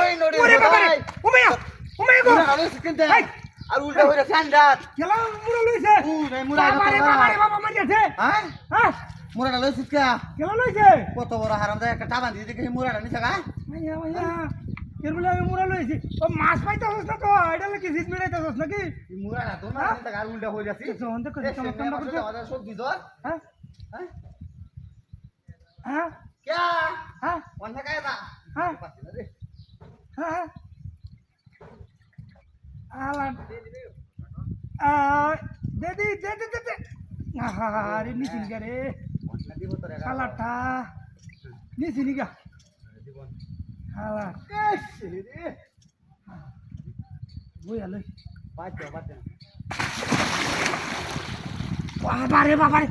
ওই নড়ি ওরে বাবা রে উমাইয়া উমাইয়া গো। মুরা লইছিস কিন্তু এই। আর উল্টা হইরা ফ্যান্ডাত খেলা মুড়া লইছে। উ নাই মুরা বাবা রে বাবা রে বাবা মারিয়াছে হ্যাঁ? হ্যাঁ? মুরাটা লইছিস কে? খেলা লইছে। কত বড় হারাম একটা টাবান দিয়ে দেখি মুরাটা নিছে গা। মাইয়া মাইয়া। এর বলে আমি মুড়া লইছি। ও মাছ পাইতাছস না তো? এটা লাগি জিত মিলাইতাছস নাকি? এই তো না নিছে গা উল্টা হই যাচ্ছে কিছু অন্ধ করে চমৎকার করছে আমাদের সবজি জ্বর হ্যাঁ? হ্যাঁ? হ্যাঁ? কে? হ্যাঁ? অন্য কায় হ্যাঁ? পাচ্ছি না রে হ্যাঁ আলা আ দে দি দে দে দে দে আরে নিছিন গা রে অন্য দিব তোরে গা শালাটা নিছিনি গা শালা এস রে বই আলো বাচ্চা বাচ্চা বাবারে বাবারে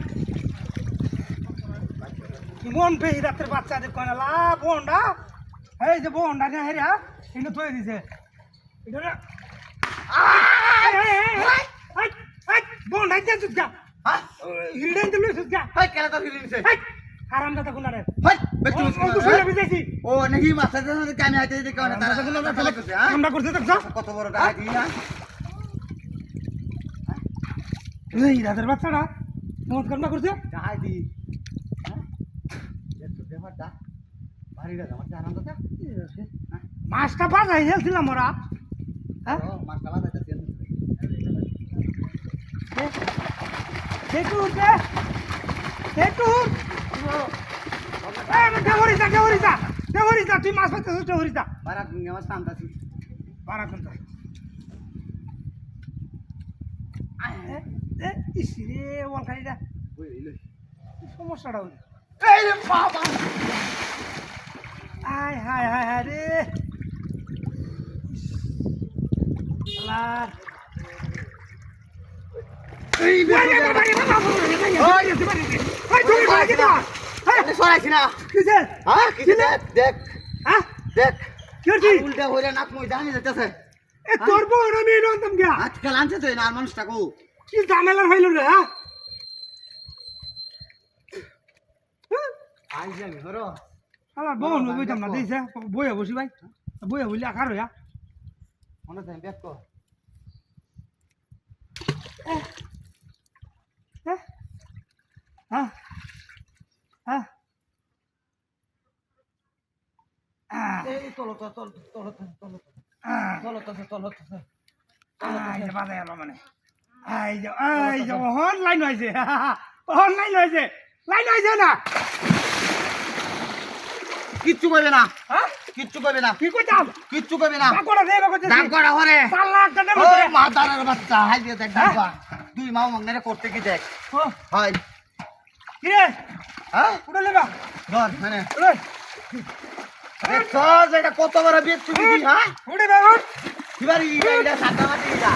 মন পেয়ে রাতের বাচ্চাদের কয় না লা বোনটা এই যে বোনটা না হেরা এগুলো থয়ে দিছে। এটা না। চুপ যা। হ্যাঁ হিলডেন দিলে যা। হাই কেলা তো ফিরে নিছে হারাম দাদা কোনারে হাই বেটু বিদেশি ও নাকি মাছের জন্য কামে আইতে দিতে কেন তারা ফেলা করছে হ্যাঁ? আমরা করতে দেখছ? কত বড় না এই রাতের বাচ্চাটা মত করছে। দি হ্যাঁ? দেখো ভারী দাদা আমার জানান দাদা মাছটা বাজাই হেলছিলাম ওরা। হ্যাঁ? তুই মাছ পাইতেছিস দেহরিতা বারা মাছ নামতাছি বারা কোন ইসি রে ওয়ালখালিটা ওই লই সমস্যাটা হইল এই রে বাবা! আয় হায় হায় হায় রে। মানুষটাকে কি ঝামেলা হইল রে হ্যাঁ? আমার বউ নই বইতাম না দিছে। বইয়া বসি ভাই। বইয়া বলি আকার হইয়া? মনে দেন দেখ কো হ্যাঁ হ্যাঁ হ্যাঁ হ্যাঁ এই তলো তো তলো তলো তলো হ্যাঁ তলো তো তলো তো এই যে বাজায় এলো মানে এই যে এই যে হন লাইন হয়েছে হন লাইন হয়েছে লাইন হয়েছে না কিচ্ছু করবে না হ্যাঁ? কিচ্ছু করবে না। কি কইতাম? কিচ্ছু করবে না। ডাকড়া দে কইতাছি দাম করা হরে 4 লাখ টাকা ও মতো মাদারের বাচ্চা হাই দিয়ে দেখ দাম কর। তুই মাও মঙ্গনে করতে কি দেখ। হাই কি রে? হ্যাঁ? উড়ে লেবা ধর মানে। উড়ে দেখছ এটা কত বড় বিচ্ছু তুমি হ্যাঁ? উড়ে বাবা। এবার ইটা সাদা মাটি ইটা